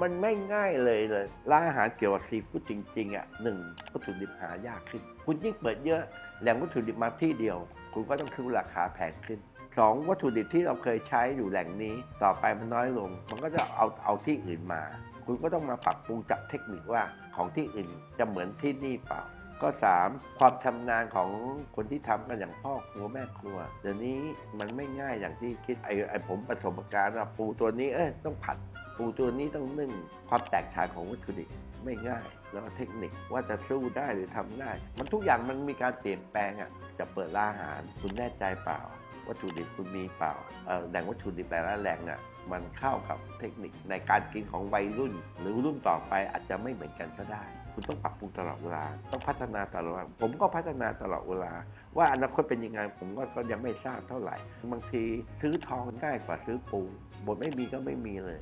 มันไม่ง่ายเลยเลย ร้านอาหารเกี่ยวกับซีฟู้ดจริงๆอะหนึ่งวัตถุดิบหายากขึ้น คุณยิ่งเปิดเยอะแหล่งวัตถุดิบมาที่เดียว คุณก็ต้องขึ้นราคาแพงขึ้นสองวัตถุดิบที่เราเคยใช้อยู่แหล่งนี้ ต่อไปมันน้อยลง มันก็จะเอาเอาที่อื่นมา คุณก็ต้องมาปรับปรุงจับเทคนิคว่าของที่อื่นจะเหมือนที่นี่เปล่า ก็สามความชำนาญของคนที่ทำกันอย่างพ่อครัวแม่ครัว เดี๋ยวนี้มันไม่ง่ายอย่างที่คิดไอ้ไอ้ผมประสบการณ์ว่าปูตัวนี้เอ้ยต้องผัดปูตัวนี้ต้องนึ่งความแตกต่างของวัตถุดิบไม่ง่าย แล้วเทคนิคว่าจะสู้ได้หรือทำได้ มันทุกอย่างมันมีการเปลี่ยนแปลงอะจะเปิดร้านอาหาร คุณแน่ใจเปล่า วัตถุดิบคุณมีเปล่าแหล่งวัตถุดิบแต่ละแหล่งอะมันเข้ากับเทคนิคในการกินของวัยรุ่น หรือรุ่นต่อไปอาจจะไม่เหมือนกันก็ได้ คุณต้องปรับปรุงตลอดเวลา ต้องพัฒนาตลอดเวลาผมก็พัฒนาตลอดเวลา ว่าอนาคตเป็นยังไงผมก็ยังไม่ทราบเท่าไหร่ บางทีซื้อทองง่ายกว่าซื้อปูบทไม่มีก็ไม่มีเลย